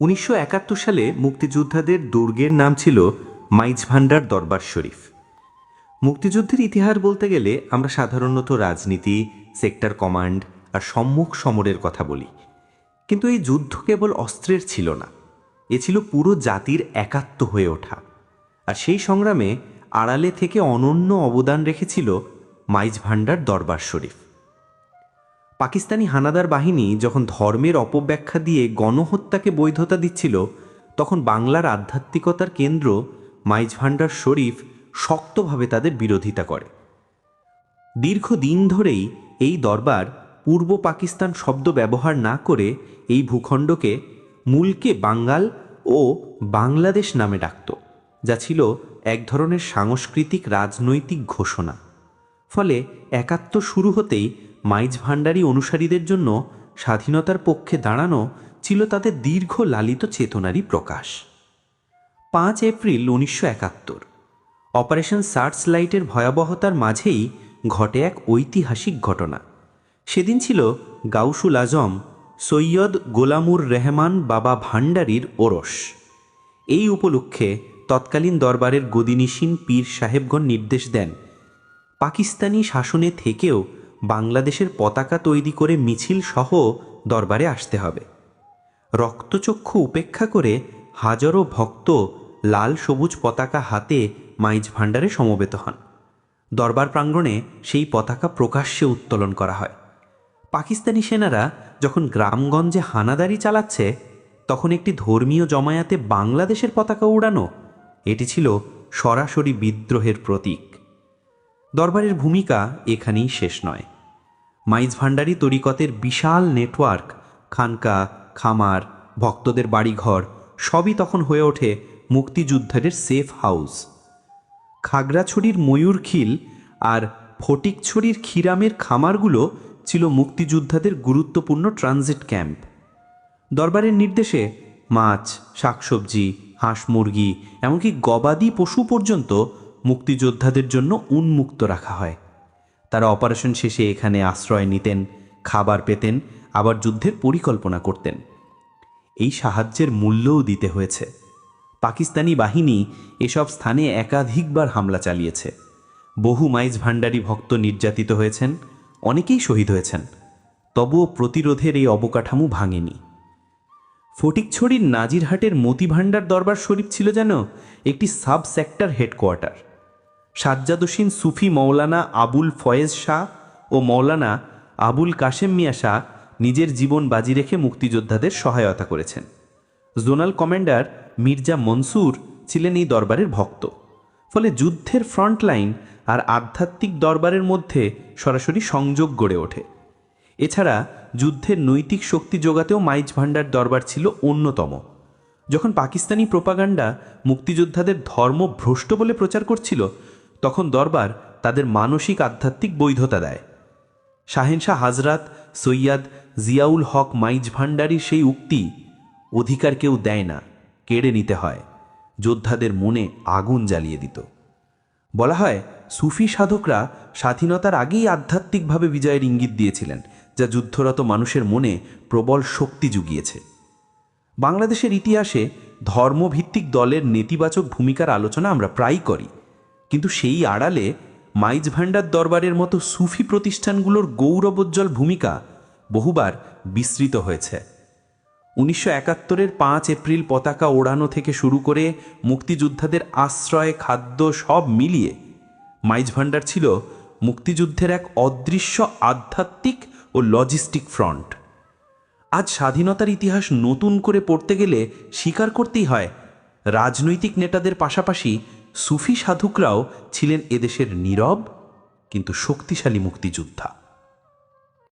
উনিশশো একাত্তর সালে মুক্তিযোদ্ধাদের দুর্গের নাম ছিল মাইজ ভান্ডার দরবার শরীফ। মুক্তিযুদ্ধের ইতিহাস বলতে গেলে আমরা সাধারণত রাজনীতি, সেক্টর কমান্ড আর সম্মুখ সমরের কথা বলি। কিন্তু এই যুদ্ধ কেবল অস্ত্রের ছিল না, এ ছিল পুরো জাতির একাত্ম হয়ে ওঠা। আর সেই সংগ্রামে আড়ালে থেকে অনন্য অবদান রেখেছিল মাইজ ভান্ডার দরবার শরীফ। পাকিস্তানি হানাদার বাহিনী যখন ধর্মের অপব্যাখ্যা দিয়ে গণহত্যাকে বৈধতা দিচ্ছিল, তখন বাংলার আধ্যাত্মিকতার কেন্দ্র মাইজ ভান্ডার শরীফ শক্তভাবে তাদের বিরোধিতা করে। দীর্ঘদিন ধরেই এই দরবার পূর্ব পাকিস্তান শব্দ ব্যবহার না করে এই ভূখণ্ডকে মূলকে বাঙ্গাল ও বাংলাদেশ নামে ডাকত, যা ছিল এক ধরনের সাংস্কৃতিক রাজনৈতিক ঘোষণা। ফলে একাত্ম শুরু হতেই মাইজ ভান্ডারী অনুসারীদের জন্য স্বাধীনতার পক্ষে দাঁড়ানো ছিল তাদের দীর্ঘ লালিত চেতনারই প্রকাশ। পাঁচ এপ্রিল উনিশশো একাত্তর, অপারেশন সার্চ লাইটের ভয়াবহতার মাঝেই ঘটে এক ঐতিহাসিক ঘটনা। সেদিন ছিল গাউসুল আজম, সৈয়দ গোলামুর রেহমান বাবা ভান্ডারীর ওরস। এই উপলক্ষে তৎকালীন দরবারের গদিনিসীন পীর সাহেবগণ নির্দেশ দেন, পাকিস্তানি শাসনে থেকেও বাংলাদেশের পতাকা তৈরি করে মিছিল সহ দরবারে আসতে হবে। রক্তচক্ষু উপেক্ষা করে হাজারো ভক্ত লাল সবুজ পতাকা হাতে মাইজ ভাণ্ডারে সমবেত হন। দরবার প্রাঙ্গণে সেই পতাকা প্রকাশ্যে উত্তোলন করা হয়। পাকিস্তানি সেনারা যখন গ্রামগঞ্জে হানাদারি চালাচ্ছে, তখন একটি ধর্মীয় জমায়াতে বাংলাদেশের পতাকা উড়ানো, এটি ছিল সরাসরি বিদ্রোহের প্রতীক। দরবারের ভূমিকা এখানেই শেষ নয়। মাইজ ভান্ডারী তরিকতের বিশাল নেটওয়ার্ক, খানকা, খামার, ভক্তদের বাড়িঘর, সবই তখন হয়ে ওঠে মুক্তিযুদ্ধের সেফ হাউস। খাগড়াছড়ির ময়ূরখিল আর ফটিকছড়ির খিরামের খামারগুলো ছিল মুক্তিযোদ্ধাদের গুরুত্বপূর্ণ ট্রানজিট ক্যাম্প। দরবারের নির্দেশে মাছ, শাকসবজি, হাঁস মুরগি, এমনকি গবাদি পশু পর্যন্ত মুক্তিযোদ্ধাদের জন্য উন্মুক্ত রাখা হয়। তারা অপারেশন শেষে এখানে আশ্রয় নিতেন, খাবার পেতেন, আবার যুদ্ধের পরিকল্পনা করতেন। এই সাহায্যের মূল্যও দিতে হয়েছে। পাকিস্তানি বাহিনী এসব স্থানে একাধিকবার হামলা চালিয়েছে। বহু মাইজ ভান্ডারী ভক্ত নির্যাতিত হয়েছেন, অনেকেই শহীদ হয়েছেন। তবুও প্রতিরোধের এই অবকাঠামো ভাঙেনি। ফটিকছড়ির নাজিরহাটের মতিভাণ্ডার দরবার শরীফ ছিল যেন একটি সাব সেক্টর হেডকোয়ার্টার। সাজ্জাদুসিন সুফি মৌলানা আবুল ফয়েজ শাহ ও মৌলানা আবুল কাশেম মিয়া শাহ নিজের জীবন বাজি রেখে মুক্তিযোদ্ধাদের সহায়তা করেছেন। জোনাল কমান্ডার মির্জা মনসুর ছিলেন এই দরবারের ভক্ত। ফলে যুদ্ধের ফ্রন্ট লাইন আর আধ্যাত্মিক দরবারের মধ্যে সরাসরি সংযোগ গড়ে ওঠে। এছাড়া যুদ্ধের নৈতিক শক্তি যোগাতেও মাইজ ভাণ্ডার দরবার ছিল অন্যতম। যখন পাকিস্তানি প্রোপাগান্ডা মুক্তিযোদ্ধাদের ধর্ম ভ্রষ্ট বলে প্রচার করছিল তখন দরবার তাদের মানসিক আধ্যাত্মিক বৈধতা দেয়। শাহেনশাহ হাজরাত, সৈয়াদ জিয়াউল হক মাইজ ভান্ডারির সেই উক্তি অধিকার কেউ দেয় না, কেড়ে নিতে হয়, যোদ্ধাদের মনে আগুন জ্বালিয়ে দিত। বলা হয়, সুফি সাধকরা স্বাধীনতার আগেই আধ্যাত্মিকভাবে বিজয়ের ইঙ্গিত দিয়েছিলেন, যা যুদ্ধরত মানুষের মনে প্রবল শক্তি জুগিয়েছে। বাংলাদেশের ইতিহাসে ধর্মভিত্তিক দলের নেতিবাচক ভূমিকার আলোচনা আমরা প্রায়ই করি। কিন্তু সেই আড়ালে মাইজ ভান্ডার দরবারের মতো সুফি প্রতিষ্ঠানগুলোর গৌরবোজ্জ্বল ভূমিকা বহুবার বিস্তৃত হয়েছে। উনিশশো একাত্তরের পাঁচ এপ্রিল পতাকা ওড়ানো থেকে শুরু করে মুক্তিযোদ্ধাদের আশ্রয়, খাদ্য সব মিলিয়ে মাইজ ভান্ডার ছিল মুক্তিযুদ্ধের এক অদৃশ্য আধ্যাত্মিক ও লজিস্টিক ফ্রন্ট। আজ স্বাধীনতার ইতিহাস নতুন করে পড়তে গেলে স্বীকার করতেই হয়, রাজনৈতিক নেতাদের পাশাপাশি সুফি সাধকরাও ছিলেন এদেশের নীরব কিন্তু শক্তিশালী মুক্তিযোদ্ধা।